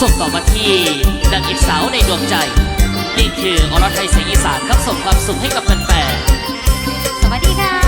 ส่งต่อมาที่ดังอีกสาวในดวงใจ นี่คืออรไทยเสียงอีสานครับส่งความสุขให้กับแฟนๆสวัสดีค่ะ